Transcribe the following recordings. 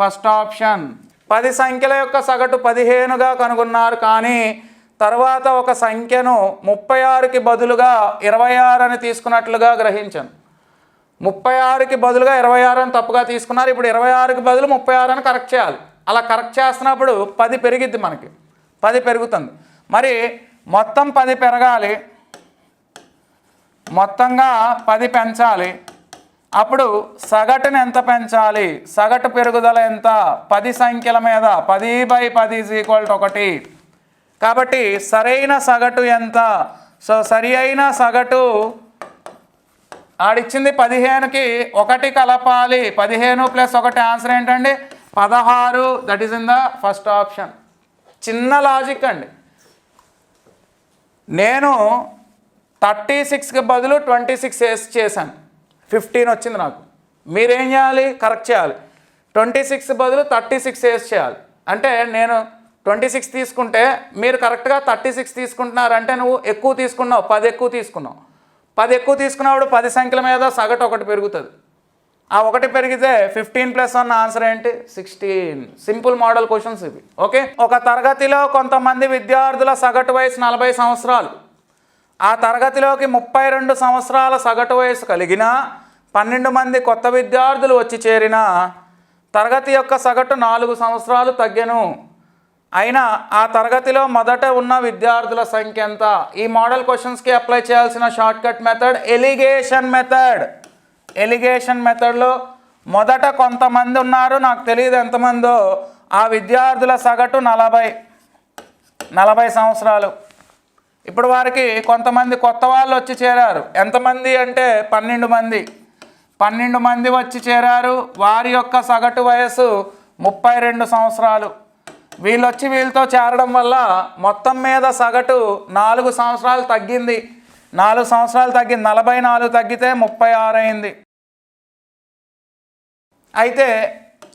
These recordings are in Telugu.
First option. పది సంఖ్యల యొక్క సగటు పదిహేనుగా కనుగొన్నారు కానీ తర్వాత ఒక సంఖ్యను ముప్పై ఆరుకి బదులుగా ఇరవై ఆరు అని తీసుకున్నట్లుగా గ్రహించాను. ముప్పై ఆరుకి బదులుగా ఇరవై ఆరు అని తప్పుగా తీసుకున్నారు. ఇప్పుడు ఇరవై ఆరుకి బదులు ముప్పై ఆరు అని కరెక్ట్ చేయాలి. అలా కరెక్ట్ చేస్తున్నప్పుడు పది పెరిగిద్ది మనకి. పది పెరుగుతుంది. మరి మొత్తం పది పెరగాలి. మొత్తంగా పది పెంచాలి. అప్పుడు సగటుని ఎంత పెంచాలి? సగటు పెరుగుదల ఎంత? పది సంఖ్యల మీద. పది బై పది ఈజ్ ఈక్వల్ టు ఒకటి. కాబట్టి సరైన సగటు ఎంత? సో సరి అయిన సగటు ఆడిచ్చింది పదిహేనుకి ఒకటి కలపాలి. పదిహేను ప్లస్ ఒకటి ఆన్సర్ ఏంటండి? పదహారు. That is in the first option చిన్న లాజిక్ అండి. నేను థర్టీ సిక్స్కి బదులు ట్వంటీ సిక్స్ చేశాను. ఫిఫ్టీన్ వచ్చింది నాకు. మీరేం చేయాలి? కరెక్ట్ చేయాలి. ట్వంటీ సిక్స్ బదులు థర్టీ సిక్స్ వేసి చేయాలి. అంటే నేను ట్వంటీ సిక్స్ తీసుకుంటే మీరు కరెక్ట్గా థర్టీ సిక్స్ తీసుకుంటున్నారంటే నువ్వు ఎక్కువ తీసుకున్నావు పది ఎక్కువ తీసుకున్నావు. పది ఎక్కువ తీసుకున్నప్పుడు పది సంఖ్యల మీద సగటు ఒకటి పెరుగుతుంది. ఆ ఒకటి పెరిగితే ఫిఫ్టీన్ ప్లస్ వన్ ఆన్సర్ ఏంటి? సిక్స్టీన్. సింపుల్ మోడల్ క్వశ్చన్స్ ఇవి. ఓకే? ఒక తరగతిలో కొంతమంది విద్యార్థుల సగటు వయసు నలభై సంవత్సరాలు. ఆ తరగతిలోకి ముప్పై రెండు సంవత్సరాల సగటు వయసు కలిగిన పన్నెండు మంది కొత్త విద్యార్థులు వచ్చి చేరిన తరగతి యొక్క సగటు నాలుగు సంవత్సరాలు తగ్గెను. అయినా ఆ తరగతిలో మొదట ఉన్న విద్యార్థుల సంఖ్య ఎంత? ఈ మోడల్ క్వశ్చన్స్కి అప్లై చేయాల్సిన shortcut method alligation method. Alligation మెథడ్లో మొదట కొంతమంది ఉన్నారు నాకు తెలియదు ఎంతమందో. ఆ విద్యార్థుల సగటు నలభై నలభై సంవత్సరాలు. ఇప్పుడు వారికి కొంతమంది కొత్త వాళ్ళు వచ్చి చేరారు. ఎంతమంది అంటే పన్నెండు మంది. పన్నెండు మంది వచ్చి చేరారు. వారి యొక్క సగటు వయసు ముప్పై రెండు సంవత్సరాలు. వీళ్ళు వచ్చి వీళ్ళతో చేరడం వల్ల మొత్తం మీద సగటు నాలుగు సంవత్సరాలు తగ్గింది. నాలుగు సంవత్సరాలు తగ్గింది. నలభై నాలుగు తగ్గితే ముప్పై ఆరు అయింది. అయితే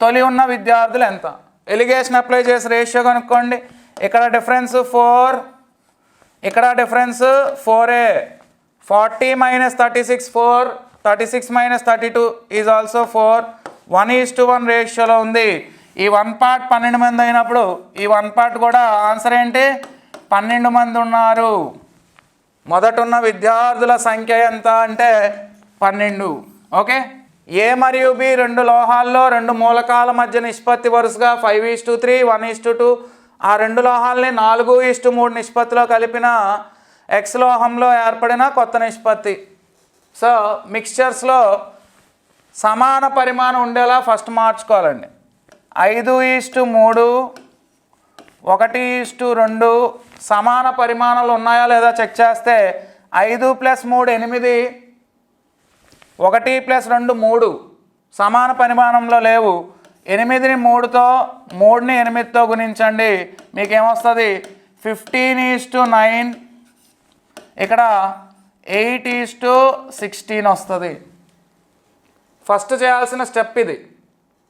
తొలి ఉన్న విద్యార్థులు ఎంత? ఎలిగేషన్ అప్లై చేసి రేషియో కనుక్కోండి. ఇక్కడ డిఫరెన్స్ ఫోర్ ఇక్కడ difference? Four A forty minus thirty six four thirty six minus thirty two is also four one is to one రేషియోలో ఉంది. ఈ వన్ పార్ట్ పన్నెండు మంది అయినప్పుడు ఈ వన్ పార్ట్ కూడా ఆన్సర్ ఏంటి? పన్నెండు మంది ఉన్నారు. మొదట ఉన్న విద్యార్థుల సంఖ్య ఎంత అంటే పన్నెండు. ఓకే? ఏ మరియు బి రెండు లోహాల్లో రెండు మూలకాల మధ్య నిష్పత్తి వరుసగా five is to three one is to two ఆ రెండు లోహాలని నాలుగు ఇష్టు మూడు నిష్పత్తిలో కలిపిన ఎక్స్ లోహంలో ఏర్పడిన కొత్త నిష్పత్తి. సో మిక్స్చర్స్లో సమాన పరిమాణం ఉండేలా ఫస్ట్ మార్చుకోవాలండి. ఐదు ఈస్టు మూడు ఒకటి ఈస్టు రెండు సమాన పరిమాణాలు ఉన్నాయా లేదా చెక్ చేస్తే ఐదు ప్లస్ మూడు ఎనిమిది ఒకటి ప్లస్ రెండు మూడు సమాన పరిమాణంలో లేవు. ఎనిమిదిని మూడుతో మూడుని ఎనిమిదితో గుణించండి. మీకు ఏమొస్తుంది ఫిఫ్టీన్ ఈస్ టు నైన్. ఇక్కడ ఎయిట్ ఈస్ టు సిక్స్టీన్ వస్తుంది. ఫస్ట్ చేయాల్సిన స్టెప్ ఇది.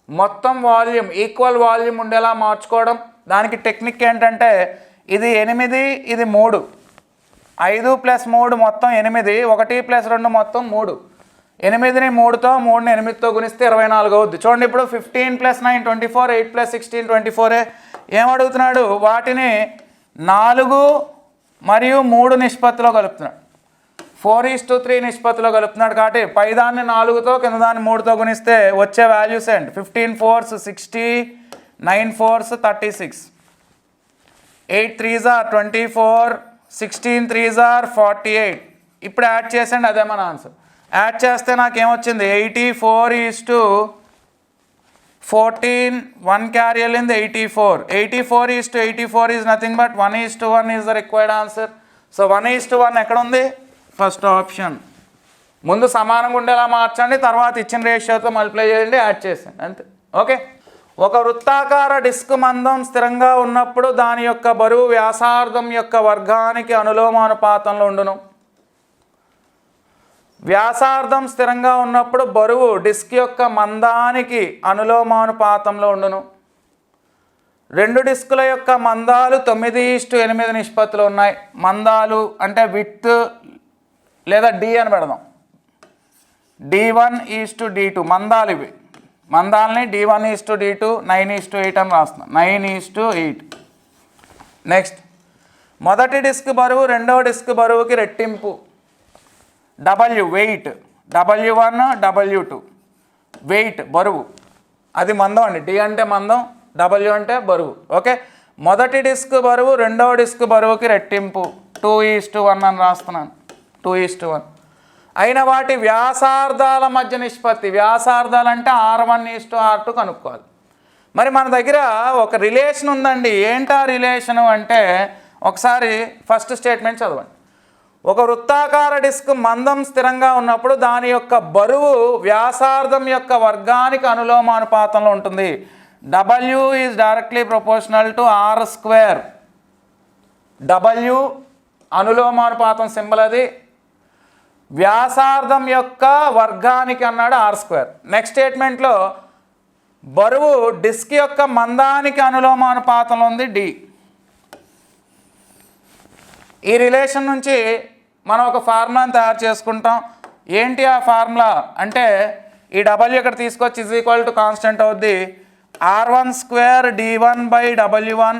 మొత్తం వాల్యూమ్ ఈక్వల్ వాల్యూమ్ ఉండేలా మార్చుకోవడం. దానికి టెక్నిక్ ఏంటంటే ఇది ఎనిమిది ఇది మూడు. ఐదు ప్లస్ మూడు మొత్తం ఎనిమిది ఒకటి ప్లస్ రెండు మొత్తం మూడు. ఎనిమిదిని మూడుతో మూడుని ఎనిమిదితో గుణిస్తే ఇరవై నాలుగు అవుద్ది. చూడండి ఇప్పుడు fifteen plus nine twenty four eight plus sixteen twenty ఫోరే ఏమడుగుతున్నాడు? వాటిని నాలుగు మరియు మూడు నిష్పత్తిలో కలుపుతున్నాడు. ఫోర్ ఈస్ టు త్రీ నిష్పత్తిలో కలుపుతున్నాడు కాబట్టి పైదాన్ని నాలుగుతో కింద దాన్ని మూడుతో గుణిస్తే వచ్చే వాల్యూస్ ఏంటి? Fifteen fours sixty nine fours thirty six eight threes are twenty four sixteen threes are forty eight ఇప్పుడు యాడ్ చేసండి అదే మన ఆన్సర్ యాడ్ చేస్తే నాకు ఏమొచ్చింది eighty four is to fourteen one carry వెళ్ళింది eighty four. Eighty four is to eighty four is nothing but one is to one is the required answer. So one is to one ఎక్కడ ఉంది ఫస్ట్ ఆప్షన్. ముందు సమానంగా ఉండేలా మార్చండి తర్వాత ఇచ్చిన రేషియోతో మల్టిప్లై చేయండి యాడ్ చేసేయండి అంతే. ఓకే? ఒక వృత్తాకార డిస్క్ మందం స్థిరంగా ఉన్నప్పుడు దాని యొక్క బరువు వ్యాసార్థం యొక్క వర్గానికి అనులోమానుపాతంలో ఉండును. వ్యాసార్థం స్థిరంగా ఉన్నప్పుడు బరువు డిస్క్ యొక్క మందానికి అనులోమానుపాతంలో ఉండును. రెండు డిస్కుల యొక్క మందాలు తొమ్మిది ఇస్టు ఎనిమిది నిష్పత్తులు ఉన్నాయి. మందాలు అంటే విత్ లేదా డి అని పెడదాం. D one is to D two మందాలు ఇవి. మందాలని D one is to D two nine is to eight అని రాస్తున్నాం. Nine is to eight. Next. మొదటి డిస్క్ బరువు రెండవ డిస్క్ బరువుకి రెట్టింపు. W weight. W one W two. Weight బరువు. అది మందం అండి. డి అంటే మందం డబల్యూ అంటే బరువు. ఓకే? మొదటి డిస్క్ బరువు రెండవ డిస్క్ బరువుకి రెట్టింపు. టూ ఈస్ టు వన్ అని రాస్తున్నాను. Two is to one. అయిన వాటి వ్యాసార్థాల మధ్య నిష్పత్తి. వ్యాసార్థాలు అంటే R one is to R two కనుక్కోవాలి. మరి మన దగ్గర ఒక రిలేషన్ ఉందండి. ఏంటా రిలేషను అంటే ఒకసారి ఫస్ట్ స్టేట్మెంట్ చదవండి. ఒక వృత్తాకార డిస్క్ మందం స్థిరంగా ఉన్నప్పుడు దాని యొక్క బరువు వ్యాసార్థం యొక్క వర్గానికి అనులోమానుపాతంలో ఉంటుంది. W is directly proportional to R square W అనులోమానుపాతం సింబల్ అది. వ్యాసార్థం యొక్క వర్గానికి అన్నాడు ఆర్ స్క్వేర్ నెక్స్ట్ స్టేట్మెంట్లో బరువు డిస్క్ యొక్క మందానికి అనులోమానుపాతంలో ఉంది డి ఈ రిలేషన్ నుంచి మనం ఒక ఫార్ములాని తయారు చేసుకుంటాం. ఏంటి ఆ ఫార్ములా? అంటే ఈ డబ్ల్యూ ఇక్కడ తీసుకొచ్చి ఇజ్ ఈక్వల్ టు కాన్స్టెంట్ అవుద్ది. R one square D one by W one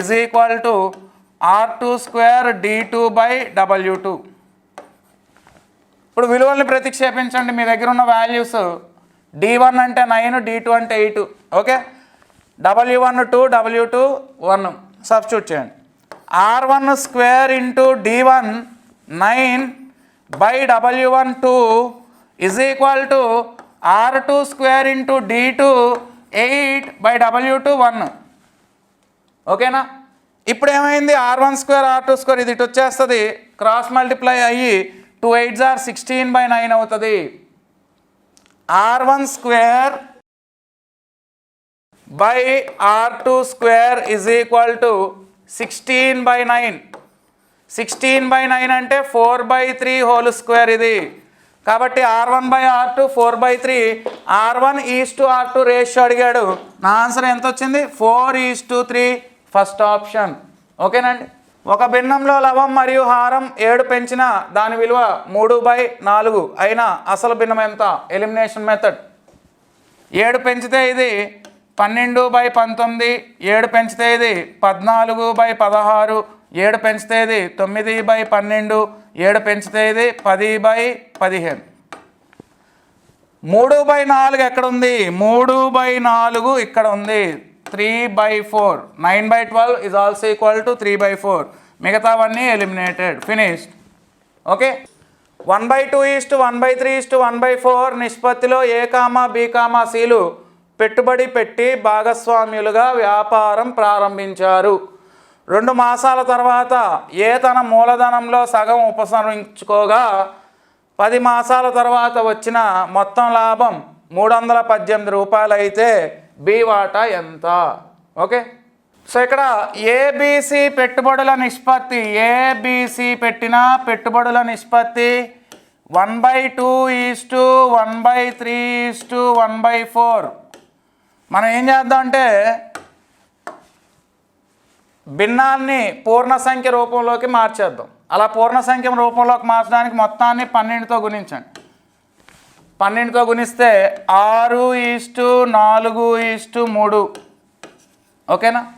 is equal to R two square D two by W two ఇప్పుడు విలువల్ని ప్రతిక్షేపించండి. మీ దగ్గర ఉన్న వాల్యూస్ డి వన్ అంటే నైన్ డి టూ అంటే eight okay W one two W two one substitute చేయండి. R one square into D one nine by W one two is equal to R two square into D two eight by W two one ఓకేనా ఇప్పుడు ఏమైంది? R one square R two square ఇది ఇటు వచ్చేస్తుంది. క్రాస్ మల్టిప్లై అయ్యి two eights are sixteen by nine అవుతుంది. R one square by R two square is equal to sixteen by nine sixteen by nine అంటే four by three whole square ఇది. కాబట్టి R one by R two four by three R one is to R two ratio అడిగాడు. నా ఆన్సర్ ఎంత వచ్చింది four is to three first option ఓకేనండి? ఒక భిన్నంలో లవం మరియు హారం ఏడు పెంచిన దాని విలువ మూడు బై నాలుగు అయినా అసలు భిన్నం ఎంత ఎలిమినేషన్ మెథడ్ ఏడు పెంచితే ఇది పన్నెండు బై పంతొమ్మిది ఏడు పెంచితే ఇది పద్నాలుగు బై పదహారు ఏడు పెంచితే ఇది తొమ్మిది బై పన్నెండు ఏడు పెంచితే ఇది పది బై పదిహేను. మూడు బై నాలుగు ఎక్కడ ఉంది మూడు బై నాలుగు ఇక్కడ ఉంది three by four. Nine by twelve is also equal to three by four మిగతావన్నీ eliminated finished okay one by two is to one by three is to one by four నిష్పత్తిలో ఏ కామా బి కామా సిలు పెట్టుబడి పెట్టి భాగస్వామ్యులుగా వ్యాపారం ప్రారంభించారు. రెండు మాసాల తర్వాత ఏ తన మూలధనంలో సగం ఉపసంహరించుకోగా పది మాసాల తర్వాత వచ్చిన మొత్తం లాభం మూడు వందల పద్దెనిమిది రూపాయలు అయితే బి వాటా ఎంత? ఓకే? సో ఇక్కడ ఏబిసి పెట్టుబడుల నిష్పత్తి ఏబిసి పెట్టిన పెట్టుబడుల నిష్పత్తి one by two is to one by three is to one by four. మనం ఏం చేద్దాం అంటే భిన్నాన్ని పూర్ణ సంఖ్య రూపంలోకి మార్చేద్దాం. అలా పూర్ణ సంఖ్య రూపంలోకి మార్చడానికి మొత్తాన్ని పన్నెండుతో గుణించండి. పన్నెండుతో గుణిస్తే ఆరు ఈస్టు నాలుగు ఈస్టు మూడు. ఓకేనా?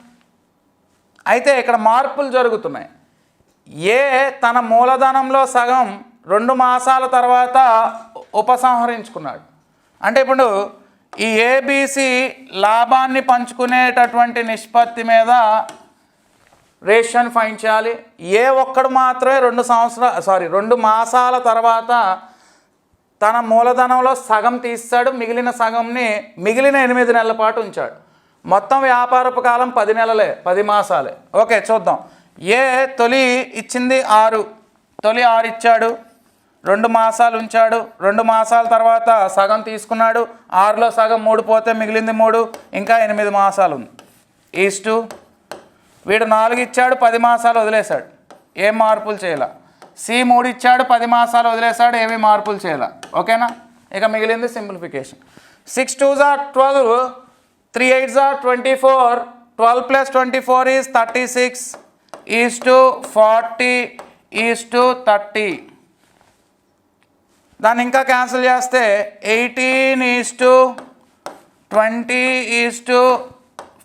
అయితే ఇక్కడ మార్పులు జరుగుతున్నాయి. ఏ తన మూలధనంలో సగం రెండు మాసాల తర్వాత ఉపసంహరించుకున్నాడు. అంటే ఇప్పుడు ఈ ఏబీసీ లాభాన్ని పంచుకునేటటువంటి నిష్పత్తి మీద రేషన్ ఫైన్ చేయాలి. ఏ ఒక్కడు మాత్రమే రెండు సంవత్సరాలు సారీ రెండు మాసాల తర్వాత తన మూలధనంలో సగం తీస్తాడు. మిగిలిన సగంని మిగిలిన ఎనిమిది నెలల పాటు ఉంచాడు. మొత్తం వ్యాపారపు కాలం పది నెలలే పది మాసాలే. ఓకే చూద్దాం. ఏ తొలి ఇచ్చింది ఆరు? తొలి ఆరు ఇచ్చాడు. రెండు మాసాలు ఉంచాడు. రెండు మాసాల తర్వాత సగం తీసుకున్నాడు. ఆరులో సగం మూడు పోతే మిగిలింది మూడు ఇంకా ఎనిమిది మాసాలు ఉంది. ఈస్టు వీడు నాలుగు ఇచ్చాడు పది మాసాలు వదిలేశాడు. ఏం మార్పులు చేయాల? సి మూడు ఇచ్చాడు పది మాసాలు వదిలేశాడు ఏమీ మార్పులు చేయాల? ఓకేనా? ఇక మిగిలింది simplification. Six twos are twelve three eights are twenty four twelve plus twenty four is thirty six is to forty is to thirty. దాన్ని ఇంకా క్యాన్సిల్ చేస్తే eighteen is to twenty is to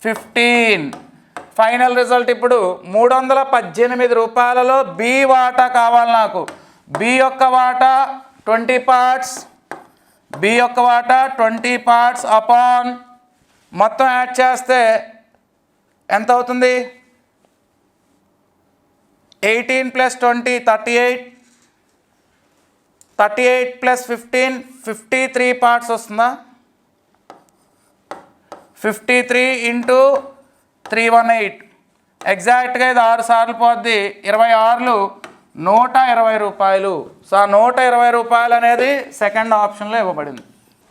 fifteen. Final result ఇప్పుడు మూడు వందల పద్దెనిమిది రూపాయలలో బి వాటా కావాలి నాకు. బి యొక్క వాటా ట్వంటీ పార్ట్స్. బి యొక్క వాటా ట్వంటీ పార్ట్స్ అపాన్. మొత్తం యాడ్ చేస్తే ఎంత అవుతుంది eighteen plus twenty thirty eight. Thirty eight plus fifteen fifty three parts వస్తుందా? Fifty three into three one eight. ఎగ్జాక్ట్గా ఇది ఆరు సార్లు పోద్ది. ఇరవై ఆరులు నూట ఇరవై రూపాయలు. సో ఆ నూట ఇరవై రూపాయలు అనేది సెకండ్ ఆప్షన్లో ఇవ్వబడింది.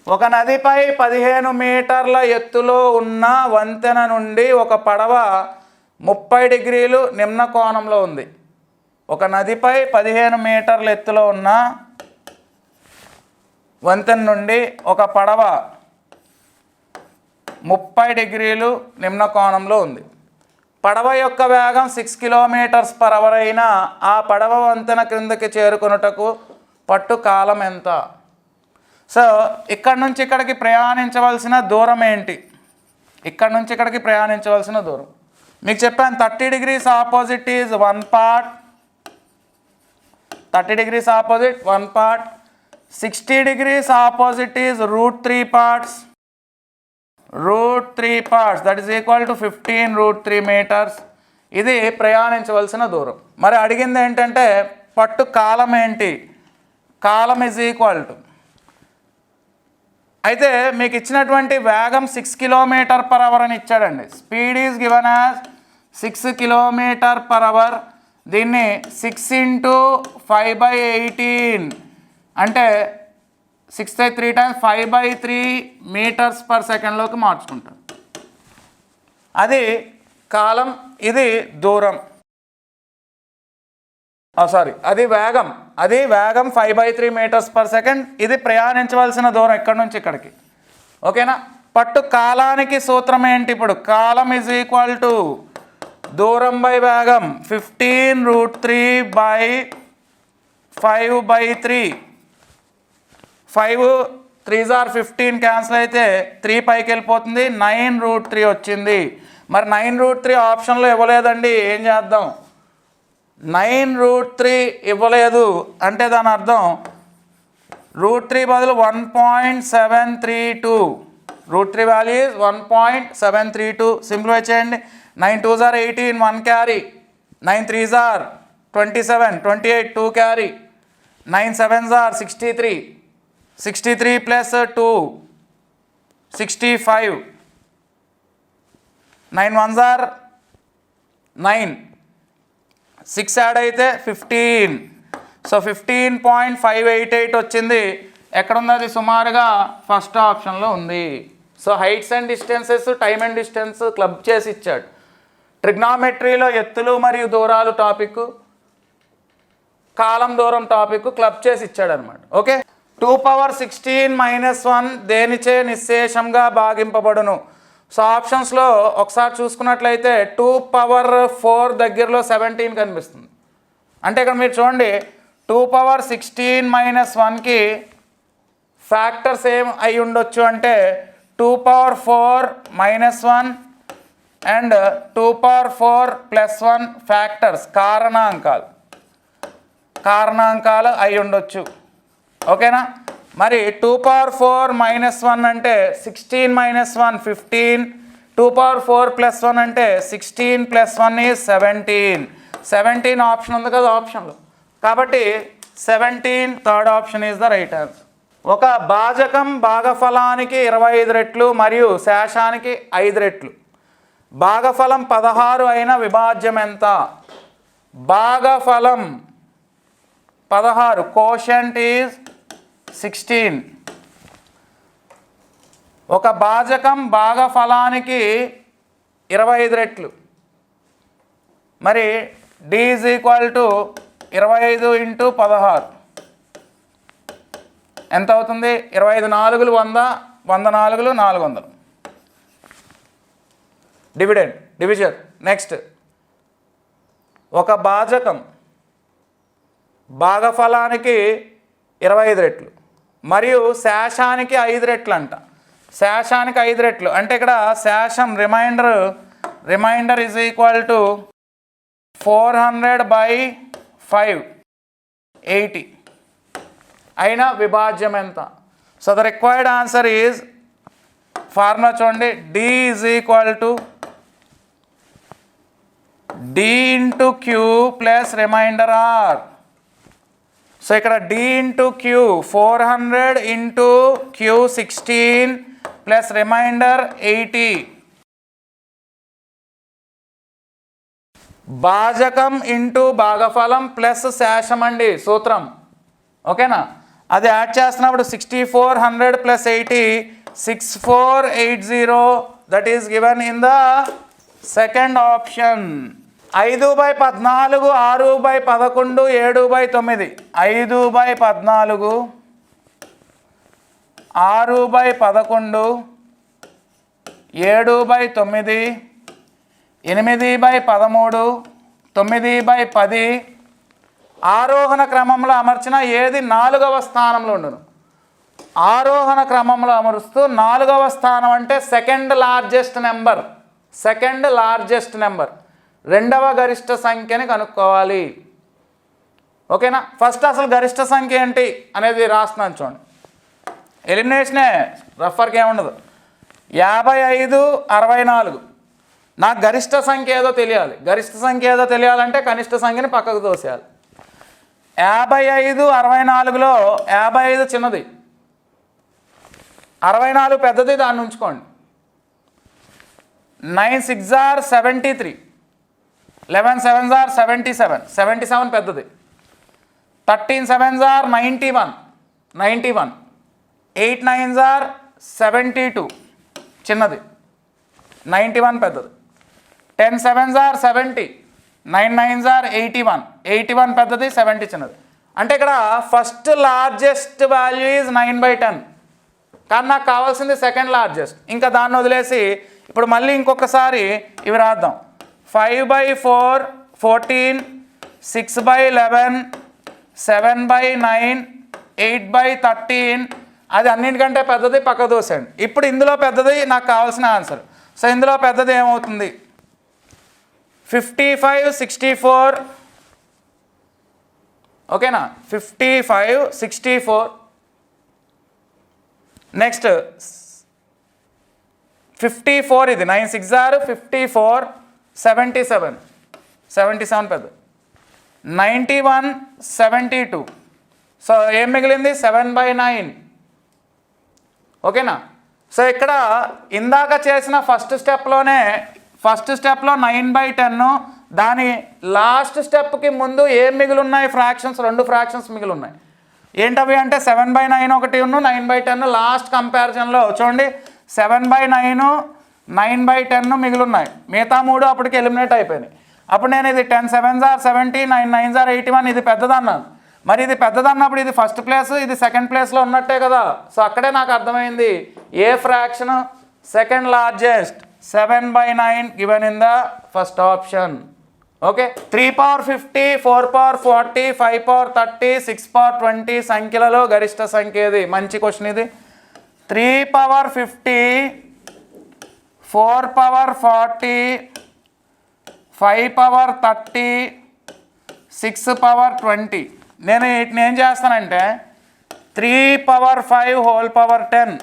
ఒక నదిపై పదిహేను మీటర్ల ఎత్తులో ఉన్న వంతెన నుండి ఒక పడవ ముప్పై డిగ్రీలు నిమ్న కోణంలో ఉంది. ఒక నదిపై పదిహేను మీటర్ల ఎత్తులో ఉన్న వంతెన నుండి ఒక పడవ ముప్పై డిగ్రీలు నిమ్న కోణంలో ఉంది. పడవ యొక్క వేగం సిక్స్ కిలోమీటర్స్ పర్ అవర్ అయినా ఆ పడవ వంతెన క్రిందకి చేరుకొనుటకు పట్టు కాలం ఎంత? సో ఇక్కడ నుంచి ఇక్కడికి ప్రయాణించవలసిన దూరం ఏంటి? ఇక్కడ నుంచి ఇక్కడికి ప్రయాణించవలసిన దూరం. మీకు చెప్పాను thirty degrees opposite is one part thirty degrees opposite one part sixty degrees opposite is root three parts root three parts that is equal to fifteen root three meters ఇది ప్రయాణించవలసిన దూరం. మరి అడిగింది ఏంటంటే పట్టు కాలం ఏంటి? కాలం ఇజ్ ఈక్వల్ టు అయితే మీకు ఇచ్చినటువంటి వేగం సిక్స్ కిలోమీటర్ పర్ అవర్ అని ఇచ్చాడండి. Speed is given as six kilometre per hour దీన్ని six into five by eighteen అంటే six by three times five by three metres per సెకండ్లోకి మార్చుకుంటాం. అది కాలం ఇది దూరం. సారీ అది వేగం అది వేగం five by three meters per second ఇది ప్రయాణించవలసిన దూరం ఇక్కడ నుంచి ఇక్కడికి. ఓకేనా? పట్టు కాలానికి సూత్రం ఏంటి ఇప్పుడు? కాలం ఈజ్ ఈక్వల్ టు దూరం బై వేగం fifteen root three by five by three five threes are fifteen cancel అయితే త్రీ పైకి వెళ్ళిపోతుంది. నైన్ రూట్ త్రీ వచ్చింది. మరి నైన్ రూట్ త్రీ ఆప్షన్లో ఇవ్వలేదండి. ఏం చేద్దాం? నైన్ రూట్ త్రీ ఇవ్వలేదు. అంటే దాని అర్థం రూట్ త్రీ బదులు one point seven three two root three value one point seven three two simplify చేయండి. Nine two are eighteen one carry nine three are twenty seven twenty eight two carry nine seven are sixty three sixty three plus two sixty five nine one are nine six add అయితే fifteen so fifteen point five eight eight వచ్చింది. ఎక్కడుంది అది సుమారుగా ఫస్ట్ ఆప్షన్లో ఉంది. So heights and distances time and distance club చేసి ఇచ్చాడు. ట్రిగ్నామెట్రీలో ఎత్తులు మరియు దూరాలు టాపిక్ కాలం దూరం టాపిక్ క్లబ్ చేసి ఇచ్చాడు అనమాట okay two power sixteen minus one దేనిచే నిశ్శేషంగా భాగింపబడును? సో ఆప్షన్స్లో ఒకసారి చూసుకున్నట్లయితే టూ పవర్ ఫోర్ దగ్గరలో సెవెంటీన్ కనిపిస్తుంది. అంటే ఇక్కడ మీరు చూడండి టూ పవర్ సిక్స్టీన్ మైనస్ వన్కి ఫ్యాక్టర్స్ ఏం అయి ఉండొచ్చు అంటే two power four minus one and two power four plus one factors కారణాంకాలు. కారణాంకాలు అయి ఉండొచ్చు. ఓకేనా? మరి two power four minus one అంటే sixteen minus one fifteen. Two power four plus one అంటే సిక్స్టీన్ ప్లస్ వన్ ఈ సెవెంటీన్. సెవెంటీన్ ఆప్షన్ ఉంది కదా ఆప్షన్లో. కాబట్టి seventeen third option is the right answer. ఒక భాజకం భాగఫలానికి ఇరవై ఐదు రెట్లు మరియు శేషానికి ఐదు రెట్లు. భాగఫలం పదహారు అయిన విభాజ్యం ఎంత? భాగఫలం పదహారు. కోషంట్ ఈజ్ సిక్స్టీన్ ఒక భాజకం భాగఫలానికి ఇరవై ఐదు రెట్లు. మరి డి ఈజ్ ఈక్వల్ టు ఇరవై ఐదు ఇంటూ పదహారు. ఎంత అవుతుంది? ఇరవై ఐదు నాలుగులు వంద వంద నాలుగులు నాలుగు వందలు. డివిడెండ్ డివిజన్ నెక్స్ట్ ఒక భాజకం భాగఫలానికి ఇరవై ఐదు రెట్లు. మరియు శేషానికి ఐదు రెట్లు అంట శేషానికి ఐదు రెట్లు. అంటే ఇక్కడ శేషం remainder remainder is equal to four hundred by five eighty. అయినా విభాజ్యం ఎంత? So the required answer is formula చూడండి. D is equal to D into Q plus remainder R so ఇక్కడ D into Q four hundred into Q sixteen plus remainder eighty భాజకం into భాగఫలం ప్లస్ శాషం అండి సూత్రం. ఓకేనా? అది యాడ్ చేస్తున్నప్పుడు sixty four hundred plus eighty six four eight zero that is given in the second option ఐదు బై పద్నాలుగు ఆరు బై పదకొండు ఏడు బై తొమ్మిది. ఐదు బై పద్నాలుగు ఆరు బై పదకొండు ఏడు బై తొమ్మిది ఎనిమిది బై పదమూడు తొమ్మిది బై పది. ఆరోహణ క్రమంలో అమర్చిన ఏది నాలుగవ స్థానంలో ఉండును? ఆరోహణ క్రమంలో అమరుస్తూ నాలుగవ స్థానం అంటే second largest number. Second largest number. రెండవ గరిష్ట సంఖ్యని కనుక్కోవాలి. ఓకేనా? ఫస్ట్ అసలు గరిష్ట సంఖ్య ఏంటి అనేది రాస్తున్నాను చూడండి. ఎలిమినేషనే రఫర్కి ఏముండదు యాభై ఐదు అరవై నాలుగు. నాకు గరిష్ట సంఖ్య ఏదో తెలియాలి. గరిష్ట సంఖ్య ఏదో తెలియాలంటే కనిష్ట సంఖ్యని పక్కకు తోసేయాలి. యాభై ఐదు అరవై నాలుగులో యాభై ఐదు చిన్నది. అరవై నాలుగు పెద్దది దాన్ని ఉంచుకోండి. Nine six are seventy three. Eleven sevens are seventy seven seventy seven పెద్దది. Thirteen sevens are ninety one ninety one eight nines are seventy two చిన్నది. నైంటీ వన్ పెద్దది. Ten sevens are seventy nine nines are eighty one eighty one పెద్దది సెవెంటీ చిన్నది. అంటే ఇక్కడ first largest value is nine by ten కానీ నాకు కావాల్సింది సెకండ్ లార్జెస్ట్ ఇంకా దాన్ని వదిలేసి ఇప్పుడు మళ్ళీ ఇంకొకసారి ఇవి రాద్దాం. Five by four fourteen six by eleven seven by nine eight by thirteen. అది అన్నింటికంటే పెద్దది పక్క దోసండి ఇప్పుడు ఇందులో పెద్దది నాకు కావాల్సిన ఆన్సర్. సో ఇందులో పెద్దది ఏమవుతుంది? Fifty five sixty four. ఓకేనా? Fifty five sixty four. Next fifty four ఇది. Nine six are fifty four. Seventy seven. Seventy seven పెద్ద. Ninety one seventy two. So ఏం మిగిలింది? Seven by nine. ఓకేనా? సో ఇక్కడ ఇందాక చేసిన ఫస్ట్ స్టెప్లోనే ఫస్ట్ స్టెప్లో నైన్ బై టెన్ దాని లాస్ట్ స్టెప్కి ముందు ఏం మిగిలి ఉన్నాయి ఫ్రాక్షన్స్ రెండు ఫ్రాక్షన్స్ మిగిలి ఉన్నాయి ఏంటవి అంటే సెవెన్ బై నైన్ ఒకటి ఉన్ను నైన్ బై టెన్ లాస్ట్ కంపారిజన్లో. చూడండి seven by nine nine by ten మిగిలిన్నాయి. మిగతా మూడు అప్పటికి ఎలిమినేట్ అయిపోయినాయి. అప్పుడు నేను ఇది ten seven are seventy nine nine are eighty one ఇది పెద్దదన్నాను. మరి ఇది పెద్దదన్నప్పుడు ఇది ఫస్ట్ ప్లేస్ ఇది సెకండ్ ప్లేస్లో ఉన్నట్టే కదా. సో అక్కడే నాకు అర్థమైంది. ఏ fraction second largest? Seven by nine given in the first option. Okay? Three power fifty four power forty five power thirty six power twenty సంఖ్యలలో గరిష్ట సంఖ్య ఇది మంచి క్వశ్చన్ ఇది. Three power fifty four power forty five power thirty six power twenty. నేను వీటిని ఏం చేస్తానంటే three power five whole power ten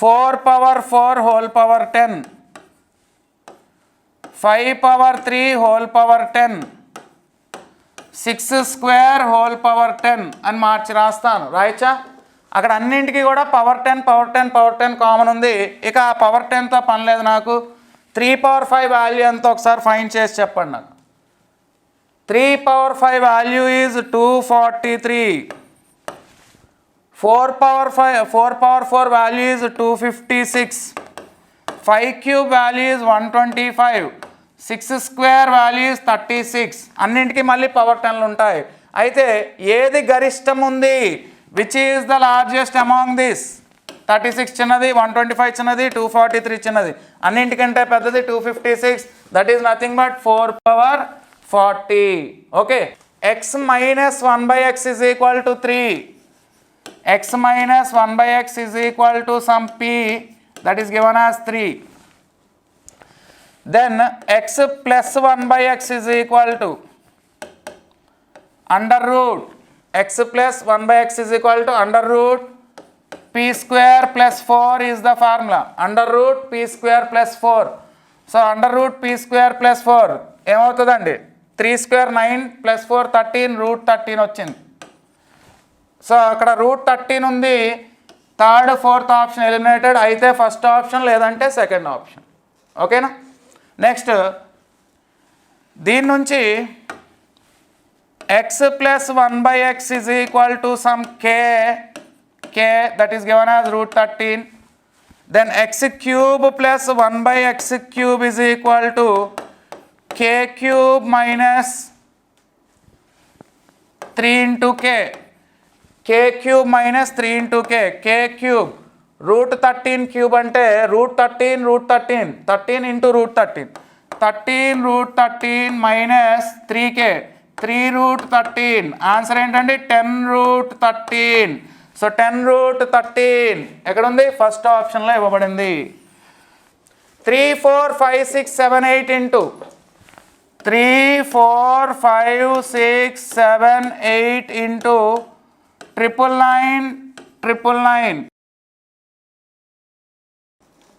four power four whole power ten five power three whole power ten six square whole power ten అని మార్చి రాస్తాను. రాయచ్చా? అక్కడ అన్నింటికి కూడా power ten power ten power ten common ఉంది. ఇక ఆ పవర్ టెన్తో పని లేదు నాకు. త్రీ పవర్ ఫైవ్ వాల్యూ ఎంతో ఒకసారి ఫైన్ చేసి చెప్పండి నాకు. Three power five value is two forty three four power five four power four value is two fifty six five cube value is one twenty five six square value is thirty six అన్నింటికి మళ్ళీ పవర్ టెన్లు ఉంటాయి. అయితే ఏది గరిష్టం ఉంది? Which is the largest among this thirty six చిన్నది వన్ ట్వంటీ ఫైవ్ చిన్నది టూ ఫార్టీ త్రీ చిన్నది. అన్నింటికంటే పెద్దది two fifty six that is nothing but four power forty okay X minus one by X is equal to three X minus one by X is equal to some P that is given as three then X plus one by X is equal to under root x plus 1 by x is equal to under root p square plus 4 is the formula. Under root p square plus 4 so under root P square plus four ఏమవుతుందండి? Three square nine plus four thirteen root thirteen వచ్చింది. సో అక్కడ రూట్ థర్టీన్ ఉంది. థర్డ్ ఫోర్త్ ఆప్షన్ ఎలిమినేటెడ్ అయితే ఫస్ట్ ఆప్షన్ లేదంటే సెకండ్ ఆప్షన్ ఓకేనా నెక్స్ట్ దీని నుంచి x plus 1 by x is equal to some k, k that is given as root 13. Then x cube plus 1 by x cube is equal to k cube minus 3 into k. k cube minus 3 into k. k cube root 13 cube ante root 13 root 13 13 into root 13 13 root 13 minus 3k three root thirteen. Answer ఏంటండి? Ten root thirteen. So ten root thirteen. ఎక్కడుంది? ఫస్ట్ ఆప్షన్లో ఇవ్వబడింది. Three four five six seven eight into. Three four five six seven eight into triple nine triple nine.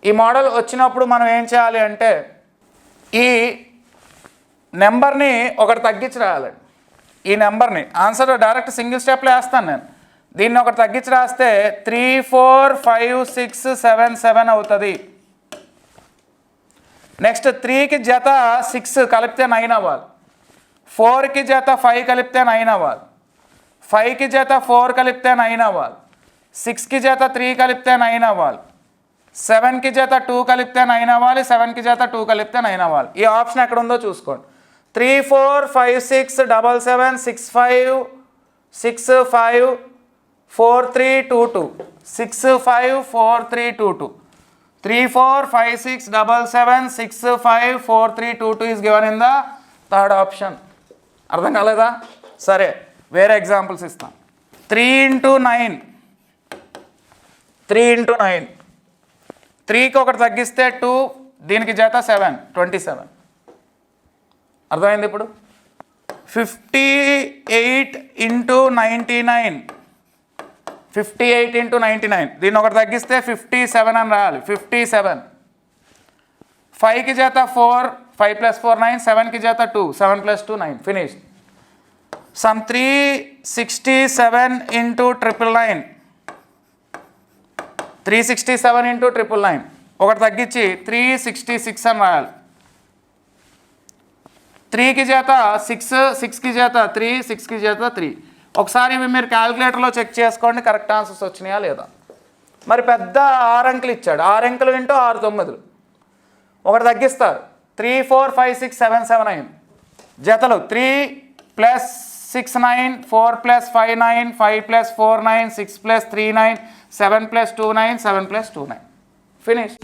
ఈ మోడల్ వచ్చినప్పుడు మనం ఏం చేయాలి అంటే ఈ నెంబర్ని ఒకటి తగ్గించి రాయాలండి. ఈ నెంబర్ని ఆన్సర్ డైరెక్ట్ సింగిల్ స్టెప్లో వేస్తాను నేను. దీన్ని ఒకటి తగ్గించి రాస్తే three four five six seven seven అవుతుంది. నెక్స్ట్ త్రీకి జత సిక్స్ కలిపితే నైన్ అవ్వాలి. ఫోర్కి జత ఫైవ్ కలిపితే నైన్ అవ్వాలి. ఫైవ్కి జత ఫోర్ కలిపితే నైన్ అవ్వాలి. సిక్స్కి జత త్రీ కలిపితే నైన్ అవ్వాలి. సెవెన్కి జత టూ కలిపితే నైన్ అవ్వాలి. సెవెన్కి జత టూ కలిపితే నైన్ అవ్వాలి. ఈ ఆప్షన్ ఎక్కడ ఉందో చూసుకోండి. Three four five six double seven six five six five four three two two six five four three two two three four five six double seven six five four three two two is given in the third option అర్థం కాలేదా? సరే వేరే ఎగ్జాంపుల్స్ ఇస్తాం. Three into nine three into nine త్రీకి ఒకటి తగ్గిస్తే టూ దీనికి జత సెవెన్ ట్వంటీ సెవెన్ అర్థమైంది ఇప్పుడు? Fifty eight into ninety nine fifty eight into ninety nine దీన్ని ఒకటి తగ్గిస్తే ఫిఫ్టీ సెవెన్ అని రాయాలి. ఫిఫ్టీ సెవెన్ ఫైవ్కి చేత four five plus four nine సెవెన్కి చేత two seven plus two nine finish sum three sixty seven into triple nine three sixty seven into triple nine ఒకటి తగ్గించి త్రీ సిక్స్టీ సిక్స్ అని రాయాలి. త్రీకి చేత సిక్స్ సిక్స్కి చేత త్రీ సిక్స్కి చేత త్రీ ఒకసారి ఇవి మీరు క్యాలిక్యులేటర్లో చెక్ చేసుకోండి కరెక్ట్ ఆన్సర్స్ వచ్చినాయా లేదా? మరి పెద్ద ఆరు అంకెలు ఇచ్చాడు. ఆరు అంకెలు ఇంటూ ఆరు తొమ్మిదిలు. ఒకటి తగ్గిస్తారు. Three four five six seven seven nine జతలు three plus six nine four plus five nine five plus four nine six plus three nine seven plus two nine seven plus two nine finish